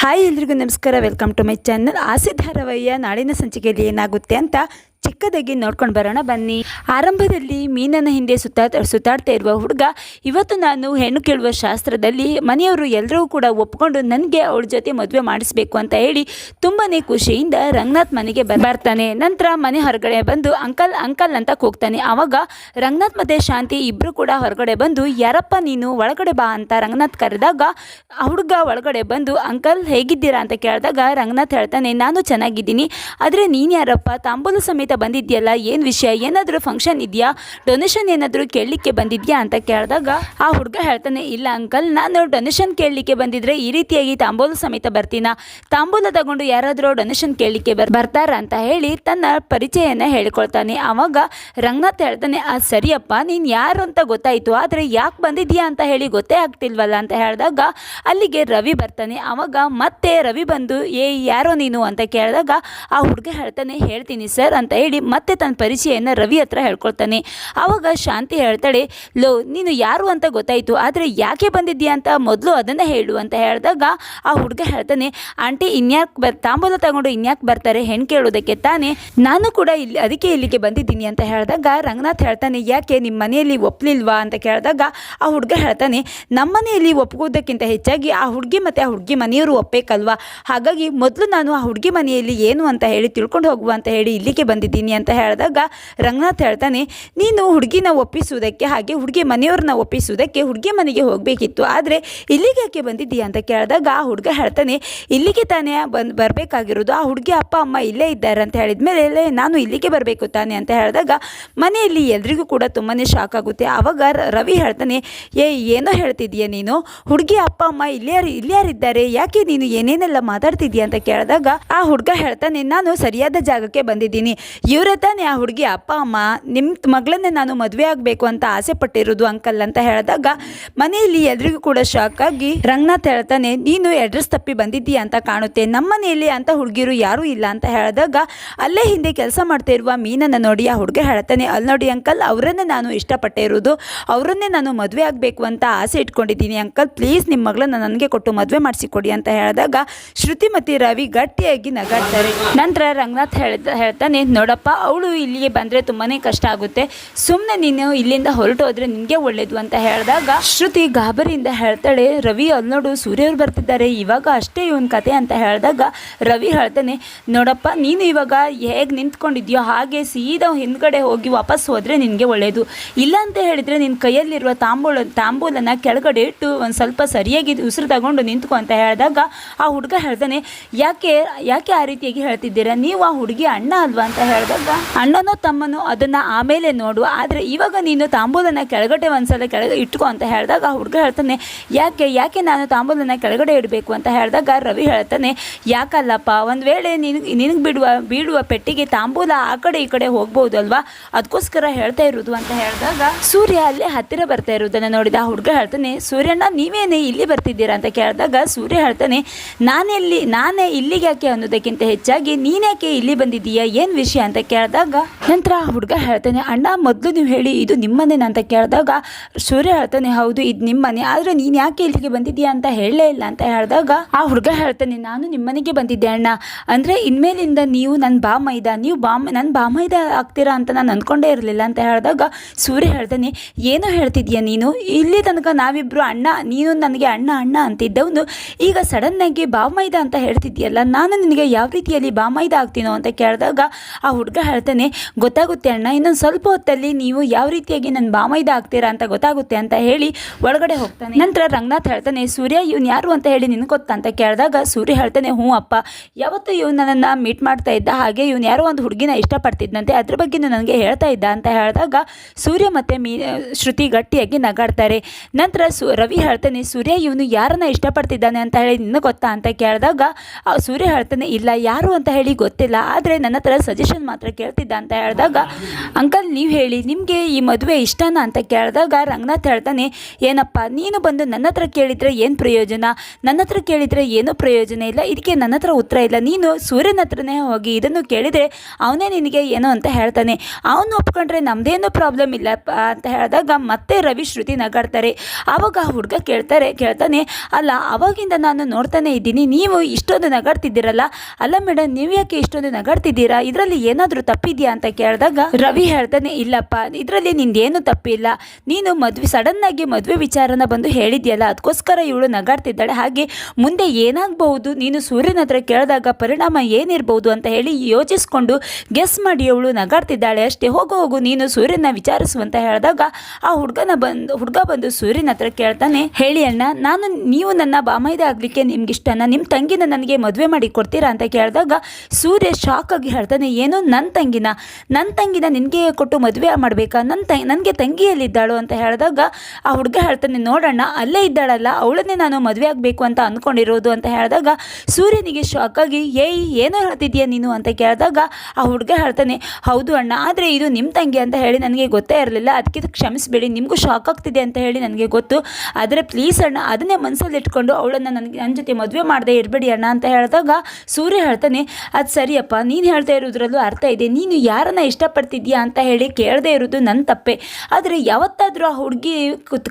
Hi ಎಲ್ರಿಗೂ ನಮಸ್ಕಾರ. Welcome to my channel. Aase ಧಾರಾವಾಹಿಯ ನಾಳಿನ ಸಂಚಿಕೆಯಲ್ಲಿ ಏನಾಗುತ್ತೆ ಅಂತ ಚಿಕ್ಕದಾಗಿ ನೋಡ್ಕೊಂಡು ಬರೋಣ ಬನ್ನಿ. ಆರಂಭದಲ್ಲಿ ಮೀನನ ಹಿಂದೆ ಸುತ್ತಾ ಸುತ್ತಾಡ್ತಾ ಇರುವ ಹುಡುಗ, ಇವತ್ತು ನಾನು ಹೆಣ್ಣು ಕೇಳುವ ಶಾಸ್ತ್ರದಲ್ಲಿ ಮನೆಯವರು ಎಲ್ಲರೂ ಕೂಡ ಒಪ್ಕೊಂಡು ನನಗೆ ಅವಳ ಜೊತೆ ಮದುವೆ ಮಾಡಿಸ್ಬೇಕು ಅಂತ ಹೇಳಿ ತುಂಬಾ ಖುಷಿಯಿಂದ ರಂಗನಾಥ್ ಮನೆಗೆ ಬರ್ತಾನೆ. ನಂತರ ಮನೆ ಹೊರಗಡೆ ಬಂದು ಅಂಕಲ್ ಅಂಕಲ್ ಅಂತ ಕೂಗ್ತಾನೆ. ಆವಾಗ ರಂಗನಾಥ್ ಮತ್ತು ಶಾಂತಿ ಇಬ್ಬರು ಕೂಡ ಹೊರಗಡೆ ಬಂದು, ಯಾರಪ್ಪ ನೀನು? ಒಳಗಡೆ ಬಾ ಅಂತ ರಂಗನಾಥ್ ಕರೆದಾಗ ಹುಡುಗ ಒಳಗಡೆ ಬಂದು, ಅಂಕಲ್ ಹೇಗಿದ್ದೀರಾ? ಅಂತ ಕೇಳಿದಾಗ ರಂಗನಾಥ್ ಹೇಳ್ತಾನೆ, ನಾನು ಚೆನ್ನಾಗಿದ್ದೀನಿ. ಆದರೆ ನೀನು ಯಾರಪ್ಪ? ತಾಂಬೂಲ ಸಮೇತ ಬಂದಿದ್ಯಲ್ಲ? ಏನು ವಿಷಯ? ಏನಾದರೂ ಫಂಕ್ಷನ್ ಇದೆಯಾ? ಡೊನೇಷನ್ ಏನಾದರೂ ಕೇಳಲಿಕ್ಕೆ ಬಂದಿದ್ಯಾ ಅಂತ ಕೇಳಿದಾಗ, ಆ ಹುಡುಗ ಹೇಳ್ತಾನೆ, ಇಲ್ಲ ಅಂಕಲ್ ನಾನು ಡೊನೇಷನ್ ಕೇಳಲಿಕ್ಕೆ ಬಂದಿದ್ರೆ ಈ ರೀತಿಯಾಗಿ ತಾಂಬೂಲ ಸಮೇತ ಬರ್ತೀನ? ತಾಂಬೂಲ ತಗೊಂಡು ಯಾರಾದರೂ ಡೊನೇಷನ್ ಕೇಳಲಿಕ್ಕೆ ಬರ್, ಬರ್ತಾರ ಅಂತ ಹೇಳಿ ತನ್ನ ಪರಿಚಯನ ಹೇಳಿಕೊಳ್ತಾನೆ. ಅವಾಗ ರಂಗನಾಥ್ ಹೇಳ್ತಾನೆ, ಆ, ಸರಿಯಪ್ಪ, ನೀನು ಯಾರು ಅಂತ ಗೊತ್ತಾಯಿತು, ಆದರೆ ಯಾಕೆ ಬಂದಿದ್ಯಾ ಅಂತ ಹೇಳಿ ಗೊತ್ತೇ ಆಗ್ತಿಲ್ವಲ್ಲ? ಅಂತ ಹೇಳಿದಾಗ, ಅಲ್ಲಿಗೆ ರವಿ ಬರ್ತಾನೆ. ಅವಾಗ ಮತ್ತೆ ರವಿ ಬಂದು ಏ ಯಾರೋ ನೀನು? ಅಂತ ಕೇಳಿದಾಗ, ಆ ಹುಡುಗ ಹೇಳ್ತಾನೆ, ಹೇಳ್ತೀನಿ ಸರ್ ಅಂತ ಹೇಳಿ ಮತ್ತೆ ತನ್ನ ಪರಿಚಯನ ರವಿ ಹತ್ರ ಹೇಳ್ಕೊಳ್ತಾನೆ. ಆವಾಗ ಶಾಂತಿ ಹೇಳ್ತಾಳೆ, ಲೋ, ನೀನು ಯಾರು ಅಂತ ಗೊತ್ತಾಯಿತು, ಆದರೆ ಯಾಕೆ ಬಂದಿದ್ಯಾ ಅಂತ ಮೊದಲು ಅದನ್ನು ಹೇಳು ಅಂತ ಹೇಳಿದಾಗ ಆ ಹುಡುಗ ಹೇಳ್ತಾನೆ, ಆಂಟಿ, ಇನ್ಯಾಕೆ ಬರ್, ತಾಂಬೂಲ ತಗೊಂಡು ಇನ್ಯಾಕೆ ಬರ್ತಾರೆ ಹೆಣ್ಣು ಕೇಳೋದಕ್ಕೆ ತಾನೆ, ನಾನು ಕೂಡ ಇಲ್ಲಿ, ಅದಕ್ಕೆ ಇಲ್ಲಿಗೆ ಬಂದಿದ್ದೀನಿ ಅಂತ ಹೇಳಿದಾಗ ರಂಗನಾಥ್ ಹೇಳ್ತಾನೆ, ಯಾಕೆ ನಿಮ್ಮ ಮನೆಯಲ್ಲಿ ಒಪ್ಪಲಿಲ್ವಾ ಅಂತ ಕೇಳಿದಾಗ ಆ ಹುಡುಗ ಹೇಳ್ತಾನೆ ನಮ್ಮ ಮನೆಯಲ್ಲಿ ಒಪ್ಕೋದಕ್ಕಿಂತ ಹೆಚ್ಚಾಗಿ ಆ ಹುಡುಗಿ ಮತ್ತು ಆ ಹುಡುಗಿ ಮನೆಯವರು ಒಪ್ಪಬೇಕಲ್ವಾ ಹಾಗಾಗಿ ಮೊದಲು ನಾನು ಆ ಹುಡುಗಿ ಮನೆಯಲ್ಲಿ ಏನು ಅಂತ ಹೇಳಿ ತಿಳ್ಕೊಂಡು ಹೋಗುವ ಅಂತ ಹೇಳಿ ಇಲ್ಲಿಗೆ ಬಂದಿದ್ದೀನಿ ಅಂತ ಹೇಳಿದಾಗ ರಂಗನಾಥ್ ಹೇಳ್ತಾನೆ, ನೀನು ಹುಡುಗಿನ ಒಪ್ಪಿಸುವುದಕ್ಕೆ ಹಾಗೆ ಹುಡುಗಿ ಮನೆಯವ್ರನ್ನ ಒಪ್ಪಿಸುವುದಕ್ಕೆ ಹುಡುಗಿ ಮನೆಗೆ ಹೋಗಬೇಕಿತ್ತು, ಆದರೆ ಇಲ್ಲಿಗೆ ಯಾಕೆ ಬಂದಿದ್ದೀಯಾ? ಅಂತ ಕೇಳಿದಾಗ ಆ ಹುಡುಗ ಹೇಳ್ತಾನೆ, ಇಲ್ಲಿಗೆ ತಾನೇ ಬಂದು ಬರಬೇಕಾಗಿರೋದು, ಆ ಹುಡುಗಿ ಅಪ್ಪ ಅಮ್ಮ ಇಲ್ಲೇ ಇದ್ದಾರೆ ಅಂತ ಹೇಳಿದ ಮೇಲೆ ನಾನು ಇಲ್ಲಿಗೆ ಬರಬೇಕು ತಾನೆ? ಅಂತ ಹೇಳಿದಾಗ ಮನೆಯಲ್ಲಿ ಎಲ್ರಿಗೂ ಕೂಡ ತುಂಬಾ ಶಾಕ್ ಆಗುತ್ತೆ. ಆವಾಗ ರವಿ ಹೇಳ್ತಾನೆ, ಏ, ಏನೋ ಹೇಳ್ತಿದ್ದೀಯ ನೀನು? ಹುಡುಗಿ ಅಪ್ಪ ಅಮ್ಮ ಇಲ್ಲಿಯಾರು ಇಲ್ಲಿಯಾರಿದ್ದಾರೆ ಯಾಕೆ ನೀನು ಏನೇನೆಲ್ಲ ಮಾತಾಡ್ತಿದ್ದೀಯ? ಅಂತ ಕೇಳಿದಾಗ ಆ ಹುಡುಗ ಹೇಳ್ತಾನೆ, ನಾನು ಸರಿಯಾದ ಜಾಗಕ್ಕೆ ಬಂದಿದ್ದೀನಿ ಇವರೇ ತಾನೇ ಆ ಹುಡುಗಿ ಅಪ್ಪ, ಅಮ್ಮ ನಿಮ್ಮ ಮಗಳನ್ನೇ ನಾನು ಮದುವೆ ಆಗಬೇಕು ಅಂತ ಆಸೆ ಪಟ್ಟಿರೋದು ಅಂಕಲ್ ಅಂತ ಹೇಳಿದಾಗ ಮನೆಯಲ್ಲಿ ಎಲ್ರಿಗೂ ಕೂಡ ಶಾಕ್ ಆಗಿ ರಂಗನಾಥ್ ಹೇಳ್ತಾನೆ, ನೀನು ಅಡ್ರೆಸ್ ತಪ್ಪಿ ಬಂದಿದ್ದೀಯ ಅಂತ ಕಾಣುತ್ತೆ ನಮ್ಮ ಮನೆಯಲ್ಲಿ ಅಂತ ಹುಡುಗಿರು ಯಾರೂ ಇಲ್ಲ ಅಂತ ಹೇಳಿದಾಗ ಅಲ್ಲೇ ಹಿಂದೆ ಕೆಲಸ ಮಾಡ್ತಾ ಇರುವ ಮೀನನ್ನು ನೋಡಿ ಆ ಹುಡುಗ ಹೇಳ್ತಾನೆ ಅಲ್ಲಿ ನೋಡಿ ಅಂಕಲ್, ಅವರನ್ನೇ ನಾನು ಇಷ್ಟಪಟ್ಟೇ ಇರೋದು, ಅವರನ್ನೇ ನಾನು ಮದುವೆ ಆಗಬೇಕು ಅಂತ ಆಸೆ ಇಟ್ಕೊಂಡಿದ್ದೀನಿ ಅಂಕಲ್ ಪ್ಲೀಸ್ ನಿಮ್ಮ ಮಗಳನ್ನ ನನಗೆ ಕೊಟ್ಟು ಮದುವೆ ಮಾಡಿಸಿಕೊಡಿ ಅಂತ ಹೇಳಿದಾಗ ಶ್ರುತಿ ಮತ್ತು ರವಿ ಗಟ್ಟಿಯಾಗಿ ನಗಾಡ್ತಾರೆ. ನಂತರ ರಂಗನಾಥ್ ಹೇಳ್ತಾನೆ ನೋಡಪ್ಪ, ಅವಳು ಇಲ್ಲಿಗೆ ಬಂದರೆ ತುಂಬಾ ಕಷ್ಟ ಆಗುತ್ತೆ. ಸುಮ್ಮನೆ ನೀನು ಇಲ್ಲಿಂದ ಹೊರಟೋದ್ರೆ ನಿನಗೆ ಒಳ್ಳೇದು ಅಂತ ಹೇಳಿದಾಗ ಶ್ರುತಿ ಗಾಬರಿಯಿಂದ ಹೇಳ್ತಾಳೆ, ರವಿ ಅಲ್ಲಿ ನೋಡು, ಸೂರ್ಯವ್ರು ಬರ್ತಿದ್ದಾರೆ, ಇವಾಗ ಅಷ್ಟೇ ಇವನ ಕತೆ ಅಂತ ಹೇಳಿದಾಗ ರವಿ ಹೇಳ್ತಾನೆ, ನೋಡಪ್ಪ, ನೀನು ಇವಾಗ ಹೇಗೆ ನಿಂತ್ಕೊಂಡಿದ್ಯೋ ಹಾಗೆ ಸೀದಾ ಹಿಂದ್ಗಡೆ ಹೋಗಿ ವಾಪಸ್ ಹೋದರೆ ನಿನಗೆ ಒಳ್ಳೆಯದು ಇಲ್ಲ ಅಂತ ಹೇಳಿದರೆ ನಿನ್ನ ಕೈಯಲ್ಲಿರುವ ತಾಂಬೂಲ ತಾಂಬೂಲನ್ನು ಕೆಳಗಡೆ ಇಟ್ಟು ಒಂದು ಸ್ವಲ್ಪ ಸರಿಯಾಗಿ ಉಸಿರು ತಗೊಂಡು ನಿಂತ್ಕೊ ಅಂತ ಹೇಳಿದಾಗ ಆ ಹುಡುಗ ಹೇಳ್ತಾನೆ, ಯಾಕೆ ಯಾಕೆ ಆ ರೀತಿಯಾಗಿ ಹೇಳ್ತಿದ್ದೀರಾ? ನೀವು ಆ ಹುಡುಗಿ ಅಣ್ಣ ಅಲ್ವಾ? ಅಂತ ಹೇಳಿದಾಗ, ಅಣ್ಣನೋ ತಮ್ಮನೋ ಅದನ್ನು ಆಮೇಲೆ ನೋಡು ಆದರೆ ಇವಾಗ ನೀನು ತಾಂಬೂಲನ ಕೆಳಗಡೆ ಒಂದ್ಸಲ ಕೆಳಗೆ ಇಟ್ಕೊ ಅಂತ ಹೇಳಿದಾಗ ಹುಡುಗ ಹೇಳ್ತಾನೆ, ಯಾಕೆ ಯಾಕೆ ನಾನು ತಾಂಬೂಲನ ಕೆಳಗಡೆ ಇಡಬೇಕು? ಅಂತ ಹೇಳಿದಾಗ ರವಿ ಹೇಳ್ತಾನೆ, ಯಾಕಲ್ಲಪ್ಪ, ಒಂದು ವೇಳೆ ನಿನಗೆ ನಿನಗೆ ಬಿಡುವ, ಬೀಳುವ ಪೆಟ್ಟಿಗೆ ತಾಂಬೂಲ ಆ ಕಡೆ ಈ ಕಡೆ ಹೋಗ್ಬೋದಲ್ವಾ ಅದಕ್ಕೋಸ್ಕರ ಹೇಳ್ತಾ ಇರೋದು ಅಂತ ಹೇಳಿದಾಗ ಸೂರ್ಯ ಅಲ್ಲೇ ಹತ್ತಿರ ಬರ್ತಾ ಇರೋದನ್ನು ನೋಡಿದ ಹುಡುಗ ಹೇಳ್ತಾನೆ, ಸೂರ್ಯಣ್ಣ, ನೀವೇನೇ ಇಲ್ಲಿ ಬರ್ತಿದ್ದೀರಾ? ಅಂತ ಕೇಳಿದಾಗ ಸೂರ್ಯ ಹೇಳ್ತಾನೆ, ನಾನೆಲ್ಲಿ, ನಾನೇ ಇಲ್ಲಿಗೆ ಯಾಕೆ ಅನ್ನೋದಕ್ಕಿಂತ ಹೆಚ್ಚಾಗಿ ನೀನ್ಯಾಕೆ ಇಲ್ಲಿ ಬಂದಿದ್ದೀಯಾ? ಏನು ವಿಷಯ? ಅಂತ ಕೇಳಿದಾಗ, ನಂತರ ಆ ಹುಡುಗ ಹೇಳ್ತಾನೆ, ಅಣ್ಣ, ಮೊದಲು ನೀವು ಹೇಳಿ, ಇದು ನಿಮ್ಮನೇನ ಅಂತ ಕೇಳಿದಾಗ, ಸೂರ್ಯ ಹೇಳ್ತಾನೆ, ಹೌದು, ಇದು ನಿಮ್ಮನೆ. ಆದರೆ ನೀನು ಯಾಕೆ ಇಲ್ಲಿಗೆ ಬಂದಿದ್ದೀಯಾ ಅಂತ ಹೇಳಲೇ ಇಲ್ಲ ಅಂತ ಹೇಳಿದಾಗ, ಆ ಹುಡುಗ ಹೇಳ್ತಾನೆ, ನಾನು ನಿಮ್ಮನೆಗೆ ಬಂದಿದ್ದೆ, ಅಣ್ಣ. ಅಂದರೆ ಇನ್ಮೇಲಿಂದ ನೀವು ನನ್ನ ಬಾಮೈದ ನೀವು ಬಾಮ ನನ್ನ ಬಾಮೈದ ಆಗ್ತೀರಾ ಅಂತ ನಾನು ಅಂದ್ಕೊಂಡೇ ಇರಲಿಲ್ಲ ಅಂತ ಹೇಳಿದಾಗ, ಸೂರ್ಯ ಹೇಳ್ತಾನೆ, ಏನೋ ಹೇಳ್ತಿದ್ಯಾ ನೀನು? ಇಲ್ಲಿ ತನಕ ನಾವಿಬ್ಬರು ಅಣ್ಣ, ನೀನು ನನಗೆ ಅಣ್ಣ ಅಣ್ಣ ಅಂತಿದ್ದವನು. ಈಗ ಸಡನ್ನಾಗಿ ಬಾಮೈದ ಅಂತ ಹೇಳ್ತಿದ್ಯಲ್ಲ ನಾನು ನಿನಗೆ ಯಾವ ರೀತಿಯಲ್ಲಿ ಬಾಮೈದ ಆಗ್ತೀನೋ ಅಂತ ಕೇಳಿದಾಗ, ಆ ಹುಡುಗ ಹೇಳ್ತಾನೆ, ಗೊತ್ತಾಗುತ್ತೆ ಅಣ್ಣ, ಇನ್ನೊಂದು ಸ್ವಲ್ಪ ಹೊತ್ತಲ್ಲಿ ನೀವು ಯಾವ ರೀತಿಯಾಗಿ ನನ್ನ ಬಾಮೈದ ಆಗ್ತೀರಾ ಅಂತ ಗೊತ್ತಾಗುತ್ತೆ ಅಂತ ಹೇಳಿ ಒಳಗಡೆ ಹೋಗ್ತಾನೆ. ನಂತರ ರಂಗನಾಥ್ ಹೇಳ್ತಾನೆ, ಸೂರ್ಯ, ಇವ್ನು ಯಾರು ಅಂತ ಹೇಳಿ ನಿನಗೆ ಗೊತ್ತಾ? ಅಂತ ಕೇಳಿದಾಗ ಸೂರ್ಯ ಹೇಳ್ತಾನೆ, ಹ್ಞೂ ಅಪ್ಪ, ಯಾವತ್ತು ಇವ್ನು ನನ್ನನ್ನು ಮೀಟ್ ಮಾಡ್ತಾ ಇದ್ದ ಹಾಗೆ ಇವ್ನು ಯಾರೋ ಒಂದು ಹುಡುಗಿನ ಇಷ್ಟಪಡ್ತಿದ್ದಂತೆ ಅದ್ರ ಬಗ್ಗೆ ನನಗೆ ಹೇಳ್ತಾ ಇದ್ದ? ಅಂತ ಹೇಳಿದಾಗ ಸೂರ್ಯ ಮತ್ತು ಮೀ, ಶ್ರುತಿ ಗಟ್ಟಿಯಾಗಿ ನಗಾಡ್ತಾರೆ. ನಂತರ ಸು, ರವಿ ಹೇಳ್ತಾನೆ, ಸೂರ್ಯ, ಇವನು ಯಾರನ್ನ ಇಷ್ಟಪಡ್ತಿದ್ದಾನೆ ಅಂತ ಹೇಳಿ ನಿನಗೆ ಗೊತ್ತಾ? ಅಂತ ಕೇಳಿದಾಗ ಸೂರ್ಯ ಹೇಳ್ತಾನೆ, ಇಲ್ಲ, ಯಾರು ಅಂತ ಹೇಳಿ ಗೊತ್ತಿಲ್ಲ, ಆದರೆ ನನ್ನ ಹತ್ರ ಸಜೆಷನ್ ಮಾತನ್ನು ಮಾತ್ರ ಕೇಳ್ತಿದ್ದ ಅಂತ ಹೇಳಿದಾಗ, ಅಂಕಲ್ ನೀವು ಹೇಳಿ, ನಿಮಗೆ ಈ ಮದುವೆ ಇಷ್ಟನಾ? ಅಂತ ಕೇಳಿದಾಗ ರಂಗನಾಥ್ ಹೇಳ್ತಾನೆ, ಏನಪ್ಪ, ನೀನು ಬಂದು ನನ್ನ ಹತ್ರ ಕೇಳಿದರೆ ಏನು ಪ್ರಯೋಜನ? ನನ್ನ ಹತ್ರ ಕೇಳಿದರೆ ಏನೂ ಪ್ರಯೋಜನ ಇಲ್ಲ. ಇದಕ್ಕೆ ನನ್ನ ಹತ್ರ ಉತ್ತರ ಇಲ್ಲ. ನೀನು ಸೂರ್ಯನ ಹತ್ರನೇ ಹೋಗಿ ಇದನ್ನು ಕೇಳಿದರೆ ಅವನೇ ನಿನಗೆ ಏನೋ ಅಂತ ಹೇಳ್ತಾನೆ. ಅವನು ಒಪ್ಕೊಂಡ್ರೆ ನಮ್ಮದೇನು ಪ್ರಾಬ್ಲಮ್ ಇಲ್ಲಪ್ಪ ಅಂತ ಹೇಳಿದಾಗ ಮತ್ತೆ ರವಿ, ಶ್ರುತಿ ನಗಾಡ್ತಾರೆ. ಆವಾಗ ಆ ಹುಡುಗ ಕೇಳ್ತಾರೆ, ಕೇಳ್ತಾನೆ, ಅಲ್ಲ, ಅವಾಗಿಂದ ನಾನು ನೋಡ್ತಾನೆ ಇದ್ದೀನಿ. ನೀವು ಇಷ್ಟೊಂದು ನಗಾಡ್ತಿದ್ದೀರಲ್ಲ? ಅಲ್ಲ ಮೇಡಮ್ ನೀವು ಯಾಕೆ ಇಷ್ಟೊಂದು ನಗಾಡ್ತಿದ್ದೀರಾ? ಇದರಲ್ಲಿ ಏನಾದರೂ ತಪ್ಪಿದೆಯಾ ಅಂತ ಕೇಳಿದಾಗ, ರವಿ ಹೇಳ್ತಾನೆ, ಇಲ್ಲಪ್ಪ, ಇದರಲ್ಲಿ ನಿಂದೇನು ತಪ್ಪಿಲ್ಲ. ನೀನು ಮದುವೆ, ಸಡನ್ನಾಗಿ ಮದುವೆ ವಿಚಾರನ ಬಂದು ಹೇಳಿದ್ಯಲ್ಲ ಅದಕ್ಕೋಸ್ಕರ ಇವಳು ನಗಾಡ್ತಿದ್ದಾಳೆ. ಹಾಗೆ ಮುಂದೆ ಏನಾಗಬಹುದು? ನೀನು ಸೂರ್ಯನ ಹತ್ರ ಕೇಳಿದಾಗ ಪರಿಣಾಮ ಏನಿರಬಹುದು ಅಂತ ಹೇಳಿ ಯೋಚಿಸ್ಕೊಂಡು ಗೆಸ್ ಮಾಡಿ ಅವಳು ನಗಾಡ್ತಿದ್ದಾಳೆ. ಅಷ್ಟೇ, ಹೋಗು ಹೋಗು, ನೀನು ಸೂರ್ಯನ ವಿಚಾರಿಸು ಅಂತ ಹೇಳಿದಾಗ, ಆ ಹುಡುಗನ ಬಂದು, ಹುಡುಗ ಬಂದು ಸೂರ್ಯನ ಹತ್ರ ಕೇಳ್ತಾನೆ, ಹೇಳಿ ಅಣ್ಣ, ನಾನು, ನೀವು ನನ್ನ ಬಾಮೈದ ಆಗಲಿಕ್ಕೆ ನಿಮ್ಗೆ ಇಷ್ಟನ ನಿಮ್ಮ ತಂಗಿನ ನನಗೆ ಮದುವೆ ಮಾಡಿ ಕೊಡ್ತೀರಾ? ಅಂತ ಕೇಳಿದಾಗ, ಸೂರ್ಯ ಶಾಕ್ ಆಗಿ ಹೇಳ್ತಾನೆ, ಏನು ನನ್ನ ತಂಗಿನ ನನ್ನ ತಂಗಿನ ನಿನಗೆ ಕೊಟ್ಟು ಮದುವೆ ಮಾಡಬೇಕಾ? ನನ್ನ ತಂಗಿ ನನಗೆ ತಂಗಿಯಲ್ಲಿದ್ದಾಳು ಅಂತ ಹೇಳಿದಾಗ ಆ ಹುಡುಗ ಹೇಳ್ತಾನೆ ನೋಡೋಣ ಅಲ್ಲೇ ಇದ್ದಾಳಲ್ಲ, ಅವಳನ್ನೇ ನಾನು ಮದುವೆ ಆಗಬೇಕು ಅಂತ ಅಂದ್ಕೊಂಡಿರೋದು ಅಂತ ಹೇಳಿದಾಗ ಸೂರ್ಯನಿಗೆ ಶಾಕ್ ಆಗಿ, ಏಯ್, ಏನೋ ಹೇಳ್ತಿದ್ಯಾ ನೀನು? ಅಂತ ಕೇಳಿದಾಗ ಆ ಹುಡುಗ ಹೇಳ್ತಾನೆ, ಹೌದು ಅಣ್ಣ, ಆದರೆ ಇದು ನಿಮ್ಮ ತಂಗಿ ಅಂತ ಹೇಳಿ ನನಗೆ ಗೊತ್ತೇ ಇರಲಿಲ್ಲ ಅದಕ್ಕೆ ಕ್ಷಮಿಸಬೇಡಿ, ನಿಮಗೂ ಶಾಕ್ ಆಗ್ತಿದೆ ಅಂತ ಹೇಳಿ ನನಗೆ ಗೊತ್ತು, ಆದರೆ ಪ್ಲೀಸ್ ಅಣ್ಣ, ಅದನ್ನೇ ಮನಸ್ಸಲ್ಲಿ ಇಟ್ಕೊಂಡು ಅವಳನ್ನು ನನಗೆ ನನ್ನ ಜೊತೆ ಮದುವೆ ಮಾಡದೆ ಇರಬೇಡಿ ಅಣ್ಣ ಅಂತ ಹೇಳಿದಾಗ ಸೂರ್ಯ ಹೇಳ್ತಾನೆ, ಅದು ಸರಿಯಪ್ಪ, ನೀನು ಹೇಳ್ತಾ ಇರೋದ್ರಲ್ಲೂ ಅರ್ಥ ಇದೆ. ನೀನು ಯಾರನ್ನ ಇಷ್ಟಪಡ್ತಿದ್ಯಾ ಅಂತ ಹೇಳಿ ಕೇಳದೇ ಇರೋದು ನನ್ನ ತಪ್ಪೆ. ಆದರೆ ಯಾವತ್ತಾದರೂ ಆ ಹುಡುಗಿ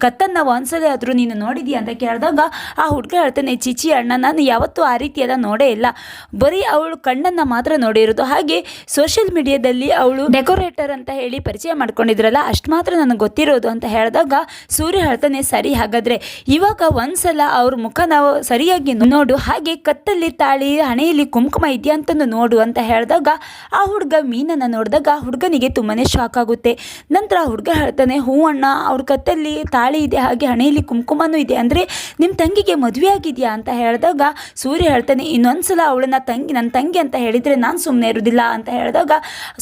ಕತ್ತನ್ನು ಒಂದ್ಸಲ ಆದರೂ ನೀನು ನೋಡಿದ್ಯಾ ಅಂತ ಕೇಳಿದಾಗ ಆ ಹುಡುಗ ಹೇಳ್ತಾನೆ, ಚಿಚಿ ಅಣ್ಣ, ನಾನು ಯಾವತ್ತೂ ಆ ರೀತಿಯಾದ ನೋಡೇ ಇಲ್ಲ. ಬರೀ ಅವಳು ಕಣ್ಣನ್ನು ಮಾತ್ರ ನೋಡಿರೋದು ಹಾಗೆ ಸೋಷಿಯಲ್ ಮೀಡಿಯಾದಲ್ಲಿ ಅವಳು ಡೆಕೋರೇಟರ್ ಅಂತ ಹೇಳಿ ಪರಿಚಯ ಮಾಡ್ಕೊಂಡಿದ್ರಲ್ಲ, ಅಷ್ಟು ಮಾತ್ರ ನನಗೆ ಗೊತ್ತಿರೋದು ಅಂತ ಹೇಳಿದಾಗ ಸೂರ್ಯ ಹೇಳ್ತಾನೆ, ಸರಿ, ಹಾಗಾದರೆ ಇವಾಗ ಒಂದ್ಸಲ ಅವ್ರ ಮುಖ ನಾವು ಸರಿಯಾಗಿ ನೋಡು. ಹಾಗೆ ಕತ್ತಲ್ಲಿ ತಾಳಿ, ಹಣೆಯಲ್ಲಿ ಕುಂಕುಮ ಇದೆಯಾ ಅಂತಂದು ನೋಡು ಅಂತ ಹೇಳಿದಾಗ ಆ ಹುಡುಗ ಮೀನನ್ನು ನೋಡಿದಾಗ ಹುಡುಗನಿಗೆ ತುಂಬಾ ಶಾಕ್ ಆಗುತ್ತೆ. ನಂತರ ಆ ಹುಡುಗ ಹೇಳ್ತಾನೆ ಹೂ ಅಣ್ಣ, ಅವ್ರ ಕತ್ತಲ್ಲಿ ತಾಳಿ ಇದೆ, ಹಾಗೆ ಹಣೆಯಲ್ಲಿ ಕುಂಕುಮನೂ ಇದೆ. ಅಂದರೆ ನಿಮ್ಮ ತಂಗಿಗೆ ಮದುವೆ ಆಗಿದೆಯಾ? ಅಂತ ಹೇಳಿದಾಗ ಸೂರ್ಯ ಹೇಳ್ತಾನೆ, ಇನ್ನೊಂದ್ಸಲ ಅವಳನ್ನ ತಂಗಿ ನನ್ನ ತಂಗಿ ಅಂತ ಹೇಳಿದರೆ ನಾನು ಸುಮ್ಮನೆ ಇರೋದಿಲ್ಲ. ಅಂತ ಹೇಳಿದಾಗ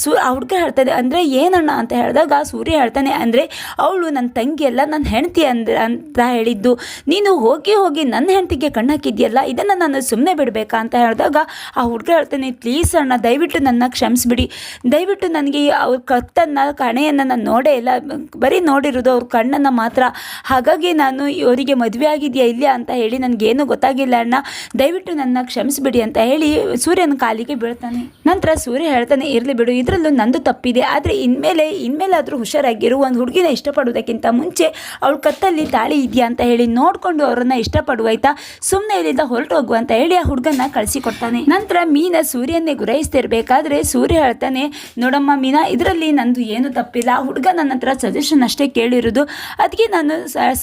ಸೂ, ಆ ಹುಡುಗ ಹೇಳ್ತಾನೆ, ಅಂದರೆ ಏನಣ್ಣ? ಅಂತ ಹೇಳಿದಾಗ ಸೂರ್ಯ ಹೇಳ್ತಾನೆ, ಅಂದರೆ ಅವಳು ನನ್ನ ತಂಗಿ ಅಲ್ಲ ನನ್ನ ಹೆಂಡತಿ ಅಂದ್ರೆ ಅಂತ ಹೇಳಿದ್ದು. ನೀನು ಹೋಗಿ ಹೋಗಿ ನನ್ನ ಹೆಂಡತಿಗೆ ಕಣ್ಣು ಹಾಕಿದ್ಯಲ್ಲ ಇದನ್ನು ನಾನು ಸುಮ್ಮನೆ ಬಿಡಬೇಕಾ? ಅಂತ ಹೇಳಿದಾಗ ಆ ಹುಡುಗ ಹೇಳ್ತಾನೆ, ಪ್ಲೀಸ್ ಅಣ್ಣ, ದಯವಿಟ್ಟು ನನ್ನ ಕ್ಷಮಿಸ್ಬಿಡಿ. ದಯವಿಟ್ಟು ನನಗೆ ಅವ್ರ ಕತ್ತನ್ನು, ಕಣೆಯನ್ನು ನಾನು ನೋಡೇ ಇಲ್ಲ. ಬರೀ ನೋಡಿರೋದು ಅವ್ರ ಕಣ್ಣನ್ನು ಮಾತ್ರ. ಹಾಗಾಗಿ ನಾನು ಇವರಿಗೆ ಮದುವೆ ಆಗಿದೆಯಾ ಇಲ್ಲ ಅಂತ ಹೇಳಿ ನನಗೇನು ಗೊತ್ತಾಗಿಲ್ಲ ಅಣ್ಣ. ದಯವಿಟ್ಟು ನನ್ನ ಕ್ಷಮಿಸ್ಬಿಡಿ ಅಂತ ಹೇಳಿ ಸೂರ್ಯನ ಕಾಲಿಗೆ ಬೀಳ್ತಾನೆ. ನಂತರ ಸೂರ್ಯ ಹೇಳ್ತಾನೆ, ಇರಲಿ ಬಿಡು, ಇದರಲ್ಲೂ ನಂದು ತಪ್ಪಿದೆ. ಆದರೆ ಇನ್ಮೇಲೆ, ಇನ್ಮೇಲಾದರೂ ಹುಷಾರಾಗಿರು, ಒಂದು ಹುಡುಗಿನ ಇಷ್ಟಪಡೋದಕ್ಕಿಂತ ಮುಂಚೆ ಅವಳ ಕತ್ತಲ್ಲಿ ತಾಳಿ ಇದೆಯಾ ಅಂತ ಹೇಳಿ ನೋಡಿಕೊಂಡು ಅವರನ್ನು ಇಷ್ಟಪಡುವ ಆಯ್ತಾ? ಸುಮ್ಮನೆ ಇಲ್ಲಿಂದ ಹೊರಟು ಹೋಗು ಅಂತ ಹೇಳಿ ಆ ಹುಡುಗನ ಕಳಿಸಿಕೊಡ್ತಾನೆ. ನಂತರ ಮೀನ ಸೂರ್ಯನ್ನೇ ಗುರೈಸ್ತಿರ್ಬೇಕಾದ್ರೆ ಸೂರ್ಯ ಹೇಳ್ತಾನೆ, ನೋಡಮ್ಮ ಮೀನಾ, ಇದರಲ್ಲಿ ನಂದು ಏನು ತಪ್ಪಿಲ್ಲ. ಹುಡುಗ ನನ್ನ ಹತ್ರ ಸಜೆಷನ್ ಅಷ್ಟೇ ಕೇಳಿರೋದು. ಅದಕ್ಕೆ ನಾನು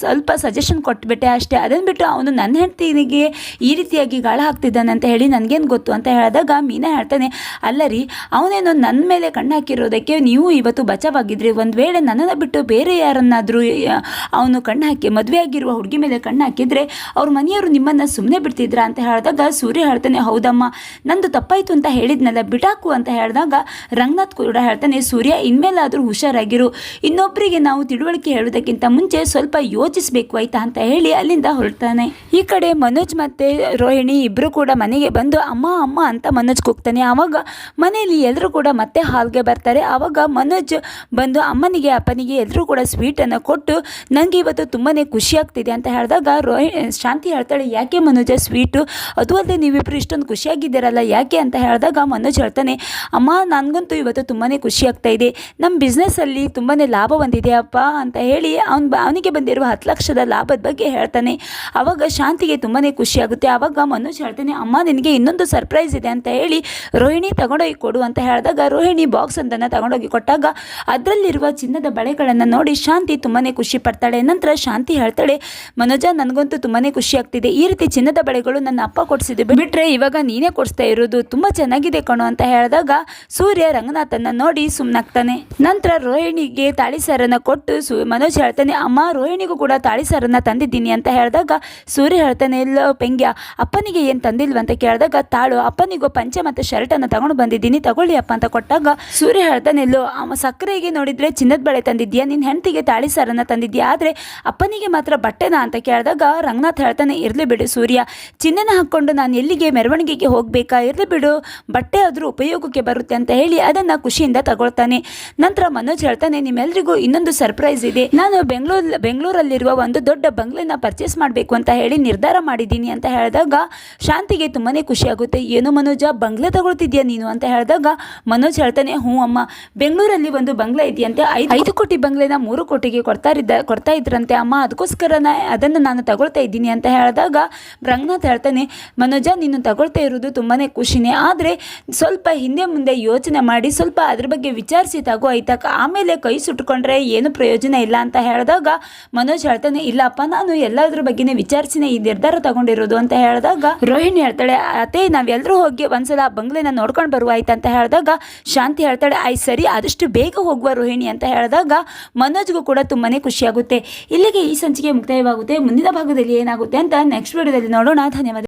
ಸ್ವಲ್ಪ ಸಜೆಷನ್ ಕೊಟ್ಬಿಟ್ಟೆ ಅಷ್ಟೇ. ಅದನ್ನು ಬಿಟ್ಟು ಅವನು ನನ್ನ ಹೆಂಡತಿನಿಗೆ ಈ ರೀತಿಯಾಗಿ ಗಾಳ ಹಾಕ್ತಿದ್ದಾನೆ ಅಂತ ಹೇಳಿ ನನಗೇನು ಗೊತ್ತು ಅಂತ ಹೇಳಿದಾಗ ಮೀನಾ ಹೇಳ್ತಾನೆ, ಅಲ್ಲ ರೀ, ಅವನೇನೋ ನನ್ನ ಮೇಲೆ ಕಣ್ಣು ಹಾಕಿರೋದಕ್ಕೆ ನೀವು ಇವತ್ತು ಬಚಾವಾಗಿದ್ರಿ. ಒಂದು ವೇಳೆ ನನ್ನನ್ನು ಬಿಟ್ಟು ಬೇರೆ ಯಾರನ್ನಾದರೂ ಅವನು ಕಣ್ಣು ಹಾಕಿ, ಮದುವೆ ಆಗಿರುವ ಹುಡುಗಿ ಮೇಲೆ ಕಣ್ಣು ಹಾಕಿದರೆ ಅವ್ರ ಮನೆಯವರು ನಿಮ್ಮನ್ನು ಸುಮ್ಮನೆ ಬಿಡ್ತಿದ್ರಾ? ಅಂತ ಹೇಳಿದಾಗ ಸೂರ್ಯ ಹೇಳ್ತಾನೆ, ಹೌದಮ್ಮ, ನಂದು ತಪ್ಪಾಯಿತು ಅಂತ ಹೇಳಿದ್ನಲ್ಲ, ಬಿಟಾಕು ಅಂತ ಹೇಳಿದಾಗ ರಂಗನಾಥ್ ಕೂಡ ಹೇಳ್ತಾನೆ, ಸೂರ್ಯ, ಇನ್ಮೇಲಾದರೂ ಹುಷಾರಾಗಿರು. ಇನ್ನೊಬ್ಬರಿಗೆ ನಾವು ತಿಳುವಳಿಕೆ ಹೇಳೋದಕ್ಕಿಂತ ಮುಂಚೆ ಸ್ವಲ್ಪ ಯೋಚಿಸಬೇಕು, ಆಯ್ತಾ? ಅಂತ ಹೇಳಿ ಅಲ್ಲಿಂದ ಹೊರಡ್ತಾನೆ. ಈ ಕಡೆ ಮನೋಜ್ ಮತ್ತೆ ರೋಹಿಣಿ ಇಬ್ಬರು ಕೂಡ ಮನೆಗೆ ಬಂದು, ಅಮ್ಮ ಅಮ್ಮ, ಅಂತ ಮನೋಜ್ ಕೂಗ್ತಾನೆ. ಆವಾಗ ಮನೆಯಲ್ಲಿ ಎಲ್ಲರೂ ಕೂಡ ಮತ್ತೆ ಹಾಲ್ಗೆ ಬರ್ತಾರೆ. ಆವಾಗ ಮನೋಜ್ ಬಂದು ಅಮ್ಮನಿಗೆ, ಅಪ್ಪನಿಗೆ ಎಲ್ಲರೂ ಕೂಡ ಸ್ವೀಟನ್ನು ಕೊಟ್ಟು ನನಗೆ ಇವತ್ತು ತುಂಬಾ ಖುಷಿ ಆಗ್ತಿದೆ ಅಂತ ಹೇಳಿದಾಗ ರೋಹಿ, ಶಾಂತಿ ಹೇಳ್ತಾಳೆ, ಯಾಕೆ ಮನೋಜ ಸ್ವೀಟು ಅದು ಅಲ್ಲದೆ ನೀವಿಬ್ಬರು ಇಷ್ಟೊಂದು ಖುಷಿಯಾಗಿದ್ದೀರಲ್ಲ, ಯಾಕೆ? ಅಂತ ಹೇಳಿದಾಗ ಮನೋಜ್ ಹೇಳ್ತಾನೆ ಅಮ್ಮ, ನನಗಂತೂ ಇವತ್ತು ತುಂಬಾ ಖುಷಿ ಆಗ್ತಾ ಇದೆ. ನಮ್ಮ ಬಿಸ್ನೆಸ್ಸಲ್ಲಿ ತುಂಬಾ ಲಾಭ ಬಂದಿದೆ ಅಪ್ಪ ಅಂತ ಹೇಳಿ ಅವ್ನು ಅವನಿಗೆ ಬಂದಿರುವ ಹತ್ತು ಲಕ್ಷದ ಲಾಭದ ಬಗ್ಗೆ ಹೇಳ್ತಾನೆ. ಆವಾಗ ಶಾಂತಿಗೆ ತುಂಬಾ ಖುಷಿ ಆಗುತ್ತೆ. ಆವಾಗ ಮನೋಜ್ ಹೇಳ್ತಾನೆ, ಅಮ್ಮ, ನಿನಗೆ ಇನ್ನೊಂದು ಸರ್ಪ್ರೈಸ್ ಇದೆ ಅಂತ ಹೇಳಿ ರೋಹಿಣಿ ತಗೊಂಡೋಗಿ ಕೊಡು ಅಂತ ಹೇಳಿದಾಗ ರೋಹಿಣಿ ಬಾಕ್ಸ್ ಒಂದನ್ನು ತಗೊಂಡೋಗಿ ಕೊಟ್ಟಾಗ ಅದರಲ್ಲಿರುವ ಚಿನ್ನದ ಬಳೆಗಳನ್ನು ನೋಡಿ ಶಾಂತಿ ತುಂಬಾ ಖುಷಿ ಪಡ್ತಾಳೆ. ನಂತರ ಶಾಂತಿ ಹೇಳ್ತಾಳೆ, ಮನೋಜ, ನನಗಂತೂ ತುಂಬಾ ಖುಷಿ ಆಗ್ತಿದೆ. ಈ ರೀತಿ ಚಿನ್ನದ ಬಳೆಗಳು ನನ್ನ ಅಪ್ಪ ಕೊಡಿಸಿದ್ದು ಬಿಟ್ಟರೆ ಇವಾಗ ನೀನೇ ಕೊಡಿಸ್ತಾ ಇರೋದು. ತುಂಬ ಚೆನ್ನಾಗಿದೆ ಕಣೋ ಅಂತ ಹೇಳಿದಾಗ ಸೂರ್ಯ ರಂಗನಾಥನ ನೋಡಿ ಸುಮ್ಮನಾಗ್ತಾನೆ ನಂತರ ರೋಹಿಣಿಗೆ ತಾಳಿ ಸರನ್ನ ಕೊಟ್ಟು ಮನೋಜ್ ಹೇಳ್ತಾನೆ, ಅಮ್ಮ, ರೋಹಿಣಿಗೂ ಕೂಡ ತಾಳಿ ಸರನ್ನ ತಂದಿದ್ದೀನಿ ಅಂತ ಹೇಳಿದಾಗ ಸೂರ್ಯ ಹೇಳ್ತಾನೆ, ಎಲ್ಲೋ ಪೆಂಗ್ಯ, ಅಪ್ಪನಿಗೆ ಏನು ತಂದಿಲ್ವಂತ ಕೇಳಿದಾಗ, ತಾಳು, ಅಪ್ಪನಿಗೂ ಪಂಚ ಮತ್ತು ಶರ್ಟನ್ನು ತಗೊಂಡು ಬಂದಿದ್ದೀನಿ, ತಗೊಳ್ಳಿ ಅಪ್ಪ ಅಂತ ಕೊಟ್ಟಾಗ ಸೂರ್ಯ ಹೇಳ್ತಾನೆ ಇಲ್ಲೋ ಸಕ್ಕರೆಗೆ ನೋಡಿದ್ರೆ ಚಿನ್ನದ ಬಳೆ ತಂದಿದ್ಯಾ? ನಿನ್ನ ಹೆಂಡತಿಗೆ ತಾಳಿ ಸರನ್ನ ತಂದಿದ್ಯಾ? ಆದರೆ ಅಪ್ಪನಿಗೆ ಮಾತ್ರ ಬಟ್ಟೆನಾ? ಅಂತ ಕೇಳಿದಾಗ ರಂಗನಾಥ್ ಹೇಳ್ತಾನೆ, ಇರಲಿ ಬಿಡು ಸೂರ್ಯ, ಚಿನ್ನನ ಹಾಕ್ಕೊಂಡು ನಾನು ಎಲ್ಲಿಗೆ, ಮೆರವಣಿಗೆಗೆ ಹೋಗಬೇಕಾ? ಇರಲಿ ಬಿಡು, ಬಟ್ಟೆ ಆದರೂ ಉಪಯೋಗಕ್ಕೆ ಬರೋ ಬರುತ್ತೆ ಅಂತ ಹೇಳಿ ಅದನ್ನು ಖುಷಿಯಿಂದ ತಗೊಳ್ತಾನೆ. ನಂತರ ಮನೋಜ್ ಹೇಳ್ತಾನೆ ನಿಮ್ಮೆಲ್ಲರಿಗೂ ಇನ್ನೊಂದು ಸರ್ಪ್ರೈಸ್ ಇದೆ. ನಾನು ಬೆಂಗಳೂರು, ಬೆಂಗಳೂರಲ್ಲಿರುವ ಒಂದು ದೊಡ್ಡ ಬಂಗ್ಲೆನ ಪರ್ಚೇಸ್ ಮಾಡಬೇಕು ಅಂತ ಹೇಳಿ ನಿರ್ಧಾರ ಮಾಡಿದ್ದೀನಿ ಅಂತ ಹೇಳಿದಾಗ ಶಾಂತಿಗೆ ತುಂಬಾ ಖುಷಿಯಾಗುತ್ತೆ ಏನು ಮನೋಜ, ಬಂಗ್ಲೆ ತಗೊಳ್ತಿದ್ಯಾ ನೀನು? ಅಂತ ಹೇಳಿದಾಗ ಮನೋಜ್ ಹೇಳ್ತಾನೆ, ಹ್ಞೂ ಅಮ್ಮ. ಬೆಂಗಳೂರಲ್ಲಿ ಒಂದು ಬಂಗ್ಲೆ ಇದೆಯಂತೆ. ಐದು ಐದು ಕೋಟಿ ಬಂಗ್ಲೆನ ಮೂರು ಕೋಟಿಗೆ ಕೊಡ್ತಾ ಇದ್ದ, ಕೊಡ್ತಾ ಇದ್ರಂತೆ ಅಮ್ಮ. ಅದಕ್ಕೋಸ್ಕರ ಅದನ್ನು ನಾನು ತಗೊಳ್ತಾ ಇದ್ದೀನಿ ಅಂತ ಹೇಳಿದಾಗ ರಂಗನಾಥ್ ಹೇಳ್ತಾನೆ, ಮನೋಜ, ನೀನು ತಗೊಳ್ತಾ ಇರೋದು ತುಂಬಾ ಖುಷಿನೇ. ಆದರೆ ಸ್ವಲ್ಪ ಹಿಂದೆ ಮುಂದೆ ಯೋಚನೆ ಮಾಡಿ ಸ್ವಲ್ಪ ಅದ್ರ ಬಗ್ಗೆ ವಿಚಾರಿಸಿ ತಗೋ ಆಯ್ತಕ್ಕ ಆಮೇಲೆ ಕೈ ಸುಟ್ಕೊಂಡ್ರೆ ಏನು ಪ್ರಯೋಜನ ಇಲ್ಲ ಅಂತ ಹೇಳಿದಾಗ ಮನೋಜ್ ಹೇಳ್ತಾನೆ, ಇಲ್ಲಪ್ಪ, ನಾನು ಎಲ್ಲದ್ರ ಬಗ್ಗೆನೇ ವಿಚಾರಿಸಿನೇ ಈ ನಿರ್ಧಾರ ತಗೊಂಡಿರೋದು ಅಂತ ಹೇಳಿದಾಗ ರೋಹಿಣಿ ಹೇಳ್ತಾಳೆ, ಅತ್ತೆ ನಾವೆಲ್ಲರೂ ಹೋಗಿ ಒಂದ್ಸಲ ಬಂಗ್ಲೆನ ನೋಡ್ಕೊಂಡು ಬರುವ ಅಂತ ಹೇಳಿದಾಗ ಶಾಂತಿ ಹೇಳ್ತಾಳೆ ಆಯ್ ಸರಿ, ಆದಷ್ಟು ಬೇಗ ಹೋಗುವ ರೋಹಿಣಿ ಅಂತ ಹೇಳಿದಾಗ ಮನೋಜ್ಗೂ ಕೂಡ ತುಂಬಾನೇ ಖುಷಿಯಾಗುತ್ತೆ. ಇಲ್ಲಿಗೆ ಈ ಸಂಚಿಕೆ ಮುಕ್ತಾಯವಾಗುತ್ತೆ. ಮುಂದಿನ ಭಾಗದಲ್ಲಿ ಏನಾಗುತ್ತೆ ಅಂತ ನೆಕ್ಸ್ಟ್ ವಿಡಿಯೋದಲ್ಲಿ ನೋಡೋಣ. ಧನ್ಯವಾದ.